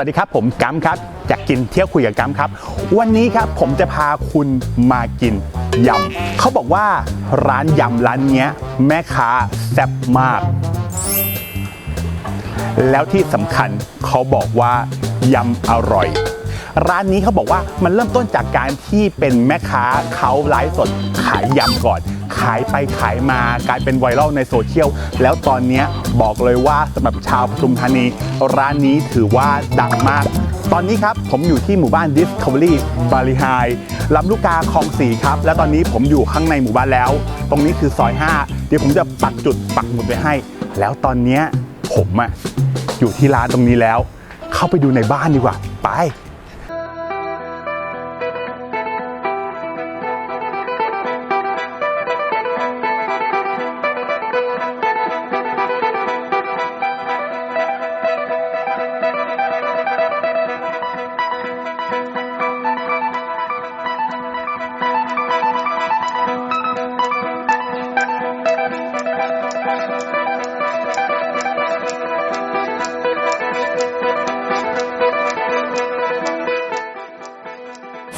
วัสดีครับผมกัมครับจากกินเที่ยวคุยกับกัมครับ วันนี้ครับผมจะพาคุณมากินยำเขาบอกว่าร้านยำร้านเนี้ย แม่ค้าแซ่บมาก แล้วที่สำคัญเขาบอกว่ายำอร่อย ร้านนี้เขาบอกว่ามันเริ่มต้นจากการที่เป็นแม่ค้าเขาไลฟ์สดขายยำก่อน ขายไปขายมากลายเป็นไวรัลในโซเชียลแล้วตอนนี้บอกเลยว่าสำหรับชาวปทุมธานี ร้านนี้ถือว่าดังมาก ตอนนี้ครับผมอยู่ที่หมู่บ้าน Discovery บาริไฮลำลูกกาคลองสีครับ และตอนนี้ผมอยู่ข้างในหมู่บ้านแล้ว ตรงนี้คือซอย 5 เดี๋ยวผมจะปักจุดปักหมุดไว้ให้ แล้วตอนนี้ผมอะอยู่ที่ร้านตรงนี้แล้ว เข้าไปดูในบ้านดีกว่า ไป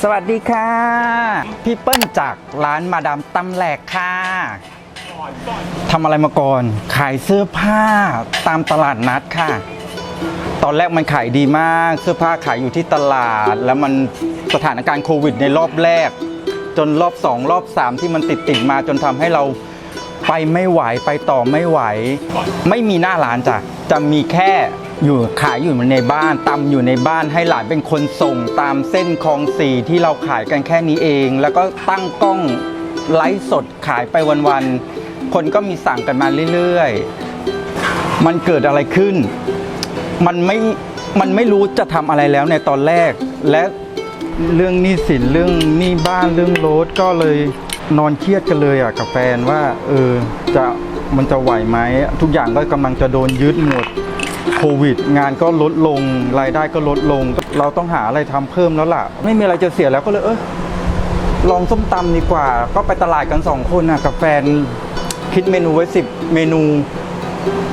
สวัสดีค่ะ พี่เปิ้ลจากร้านมาดามตำแหลกค่ะทำอะไรมาก่อน ขายเสื้อผ้าตามตลาดนัดค่ะ ตอนแรกมันขายดีมาก เสื้อผ้าขายอยู่ที่ตลาด แล้วมันสถานการณ์โควิดในรอบแรก จนรอบสองรอบสามที่มันติดติดมาจนทำให้เราไปไม่ไหวไปต่อไม่ไหว ไม่มีหน้าร้านจ้ะจะมีแค่ อยู่ขายอยู่ในบ้านตำอยู่ในบ้านให้หลานเป็นคนส่งตามเส้นคลองสี่ที่เราขายกันแค่นี้เอง แล้วก็ตั้งกล้องไลฟ์สดขายไปวันๆคนก็มีสั่งกันมาเรื่อยๆ มันเกิดอะไรขึ้น มันไม่มันไม่รู้จะทำอะไรแล้วในตอนแรก และเรื่องหนี้สินเรื่องหนี้บ้านเรื่องรถก็เลยนอนเครียดกันเลยอะกับแฟนว่า เออจะมันจะไหวไหมทุกอย่างก็กำลังจะโดนยึดหมด ควิด งานก็ลดลงรายได้ก็ลดลง เราต้องหาอะไรทำเพิ่มแล้วล่ะ ไม่มีอะไรจะเสียแล้วก็เลยเออลองส้มตำดีกว่า ก็ไปตลาดกันสองคนนะกับแฟนคิดเมนูไว้สิบเมนู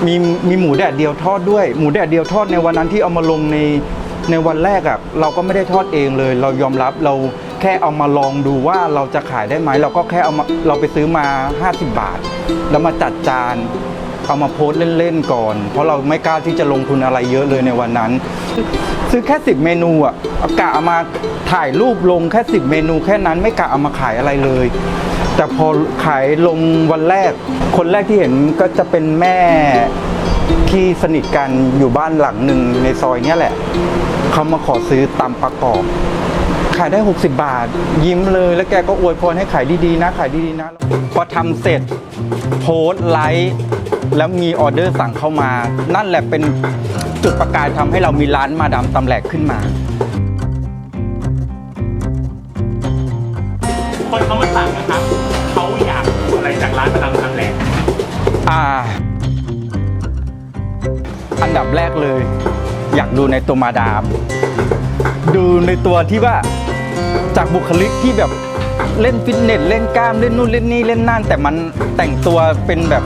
มีมีหมูแดดเดียวทอดด้วย หมูแดดเดียวทอดในวันนั้นที่เอามาลงในในวันแรกอะ่ะเราก็ไม่ได้ทอดเองเลย เรายอมรับเราแค่เอามาลองดูว่าเราจะขายได้ไหมเราก็แค่เอามาเราไปซื้อมา 50 บาท แล้วมาจัดจาน เอามาโพสเล่นๆก่อน เพราะเราไม่กล้าที่จะลงทุนอะไรเยอะเลยในวันนั้น ซื้อแค่ 10 เมนูอะกะเอามาถ่ายรูปลงแค่ 10 เมนูแค่นั้นไม่กะเอามาขายอะไรเลย แต่พอขายลงวันแรก คนแรกที่เห็นก็จะเป็นแม่ที่สนิทกันอยู่บ้านหลังหนึ่งในซอยเนี้ยแหละเขามาขอซื้อตำประกอบ ขายได้ 60 บาท ยิ้มเลย แล้วแกก็อวยพรให้ขายดีๆนะ ขายดีๆนะ พอทำเสร็จโพสต์ไลฟ์แล้วมีออเดอร์สั่งเข้ามา นั่นแหละเป็นจุดประกายทำให้เรามีร้านมาดามตำแหลกขึ้นมา คนเขามาสั่งนะครับเขาอยากอะไรจากร้านประจำทำแหลกอ่า อันดับแรกเลย อยากดูในตัวมาดาม ดูในตัวที่ว่า จากบุคลิกที่แบบเล่นฟิตเนสเล่นกล้ามเล่นนู่นเล่นนี่เล่นนั่น แต่มันแต่งตัวเป็นแบบ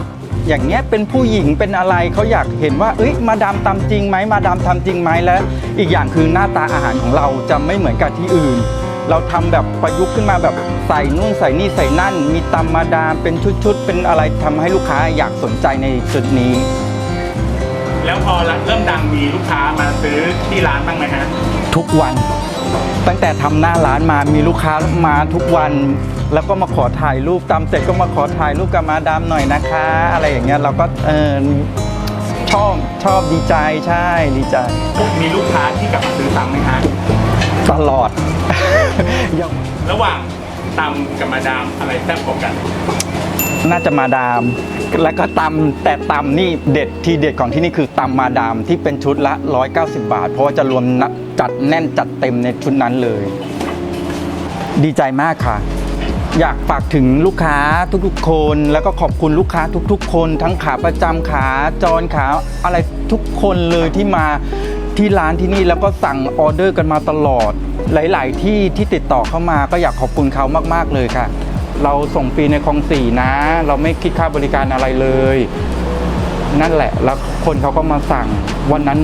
อย่างเงี้ยเป็นผู้หญิงเป็นอะไรเขาอยากเห็นว่าเอ้ยมาดามตำจริงไหมมาดามทำจริงไหมและอีกอย่างคือหน้าตาอาหารของเราจะไม่เหมือนกับที่อื่น เราทำแบบประยุกต์ขึ้นมาแบบใส่นู่นใส่นี่ใส่นั่น มีตำมาดามเป็นชุดๆเป็นอะไรทำให้ลูกค้าอยากสนใจในจุดนี้ แล้วพอเริ่มดังมีลูกค้ามาซื้อที่ร้านบ้างไหมฮะทุกวัน ตั้งแต่ทำหน้าร้านมามีลูกค้ามาทุกวัน แล้วก็มาขอถ่ายรูปตามเสร็จก็มาขอถ่ายรูปกับมาดามหน่อยนะคะ อะไรอย่างเงี้ยเราก็เออชอบชอบดีใจใช่ดีใจ มีลูกค้าที่กลับมาซื้อซ้ำไหมฮะตลอดยังระหว่างตำกับมาดามอะไรแซ่บกว่ากัน น่าจะมาดาม แล้วก็ตำแต่ตำนี่เด็ดที่เด็ดของที่นี่คือตำมาดามที่เป็นชุดละ 190 บาท เพราะว่าจะรวมจัดแน่นจัดเต็มในชุดนั้นเลย ดีใจมากค่ะ อยากฝากถึงลูกค้าทุกๆ คน แล้วก็ขอบคุณลูกค้าทุกๆ คน ทั้งขาประจำขาจรขาอะไรทุกคนเลยที่มาที่ร้านที่นี่แล้วก็สั่งออเดอร์กันมาตลอด หลาย ๆ ที่ที่ติดต่อเข้ามาก็อยากขอบคุณเขามาก ๆ เลยค่ะ เราส่งฟรีในคลองสี่นะ เราไม่คิดค่าบริการอะไรเลย นั่นแหละ แล้วคนเขาก็มาสั่ง วันนั้น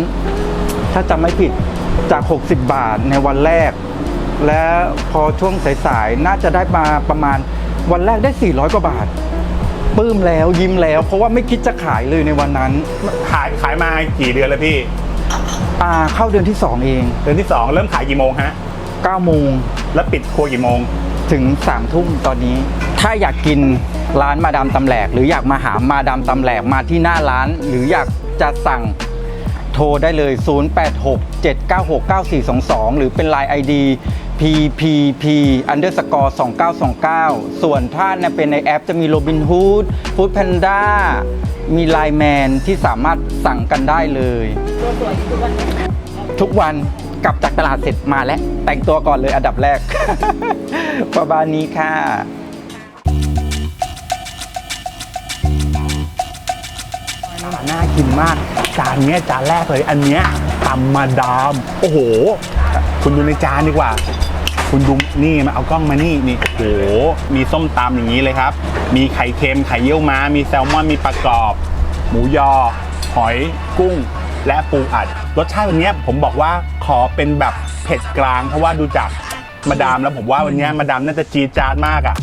ถ้าจำไม่ผิดจาก 60 บาทในวันแรก และพอช่วงสายๆน่าจะได้มาประมาณวันแรกได้ 400 กว่าบาทปลื้มแล้วยิ้มแล้ว เพราะว่าไม่คิดจะขายเลยในวันนั้น ขายขายมากี่เดือนแล้วพี่อ่าเข้าเดือนที่ 2 เอง เดือนที่สองเริ่มขายกี่โมงฮะ9โมงแล้วปิดครัวกี่โมง ถึง3ามทุ่มตอนนี้ ถ้าอยากกินร้านมาดามตำแหลก หรืออยากมาหามาดามตำแหลกมาที่หน้าร้าน หรืออยากจะสั่งโทรได้เลย 0867969422 หรือเป็น Line ID PPP underscore 2929 ส่วนถ้าเป็นในแอปจะมี Robinhood Food Panda มี Line Man ที่สามารถสั่งกันได้เลย ทุกวัน กลับจากตลาดเสร็จมาแล้ว แต่งตัวก่อนเลยอันดับแรก ประมาณนี้ค่ะน่ากินมาก จานเนี้ยจานแรกเลยอันเนี้ยตำมาดาม โอ้โห คุณดูในจานดีกว่า คุณดูนี่มาเอากล้องมานี่นี่โอ้โห มีส้มตำอย่างนี้เลยครับ มีไข่เค็มไข่เยี่ยวม้า มีแซลมอนมีปลากรอบ หมูยอ หอยกุ้ง และปูอัด รสชาติวันเนี้ยผมบอกว่าขอเป็นแบบเผ็ดกลาง เพราะว่าดูจากมาดามแล้วผมว่าวันเนี้ยมาดามน่าจะจีดจาดมากอะ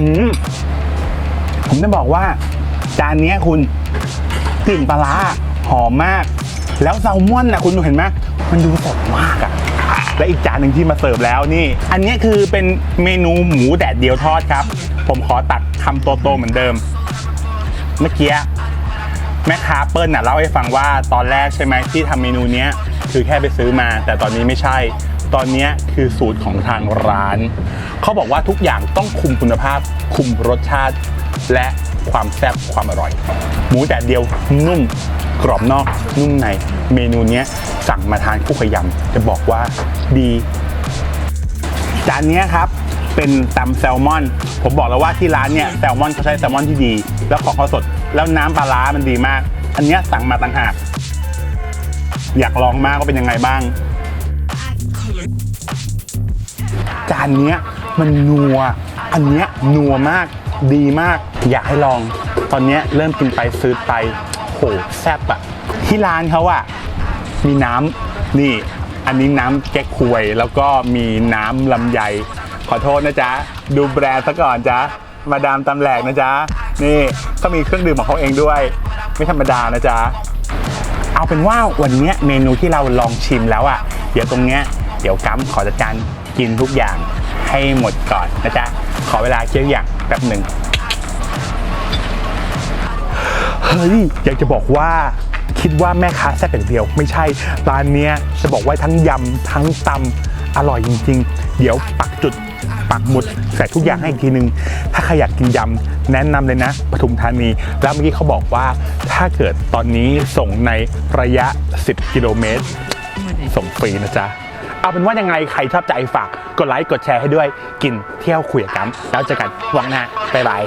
อืมผมจะบอกว่า จานเนี้ยคุณกลิ่นปลาร้าหอมมาก แล้วแซลมอนนะคุณเห็นไหมมันดูสดมากอะและอีกจานหนึ่งที่มาเสิร์ฟแล้วนี่ อันเนี้ยคือเป็นเมนูหมูแดดเดียวทอดครับ ผมขอตักคำโตๆเหมือนเดิม เมื่อกี้ แม่ค้าเปิ้ลน่ะเล่าให้ฟังว่าตอนแรกใช่ไหมที่ทำเมนูเนี้ยคือแค่ไปซื้อมา แต่ตอนนี้ไม่ใช่ ตอนนี้คือสูตรของทางร้าน เขาบอกว่าทุกอย่างต้องคุมคุณภาพ คุมรสชาติ และความแซ่บความอร่อย หมูแดดเดียวนุ่มกรอบนอกนุ่มในเมนูเนี้ยสั่งมาทานคู่ขยำจะบอกว่าดี จานนี้ครับเป็นตำแซลมอน ผมบอกแล้วว่าที่ร้านเนี่ยแซลมอนเขาใช้แซลมอนที่ดี แล้วของเขาสด แล้วน้ำปลาร้ามันดีมาก อันเนี้ยสั่งมาต่างหาก อยากลองมากว่าเป็นยังไงบ้าง จานเนี้ยมันนัว อันเนี้ยนัวมาก ดีมาก อยากให้ลอง ตอนเนี้ยเริ่มกินไปซื้อไปโหแซ่บอะที่ร้านเขาอะมีน้ำนี่ อันนี้น้ำแก๊กควย แล้วก็มีน้ำลำไย ขอโทษนะจ๊ะ ดูแบรนด์ซะก่อนจ๊ะ มาดามตำแหลกนะจ๊ะ นี่เขามีเครื่องดื่มของเขาเองด้วย ไม่ธรรมดานะจ๊ะ เอาเป็นว่าวันนี้เมนูที่เราลองชิมแล้วอะ่ะ เดี๋ยวตรงเนี้ยเดี๋ยวกัมขอจัดการกินทุกอย่างให้หมดก่อนนะจ๊ะ ขอเวลาเคี้ยวอย่างแป๊บหนึ่งเฮ้ยอยากจะบอกว่าคิดว่าแม่ค้าแซ่บอย่างเดียว ไม่ใช่ร้านเนี้ยจะบอกว่าทั้งยำทั้งตำอร่อยจริง ๆ เดี๋ยวปักจุด ปักหมุดใส่ทุกอย่างให้อีกทีนึง ถ้าใครอยากกินยำแนะนำเลยนะปทุมธานี แล้วเมื่อกี้เขาบอกว่าถ้าเกิดตอนนี้ส่งในระยะ 10 กิโลเมตร ส่งฟรีนะจ๊ะ เอาเป็นว่ายังไงใครชอบใจฝาก กดไลค์กดแชร์ให้ด้วย กินเที่ยวคุยกันแล้วเจอกันวันหน้าบ๊ายบาย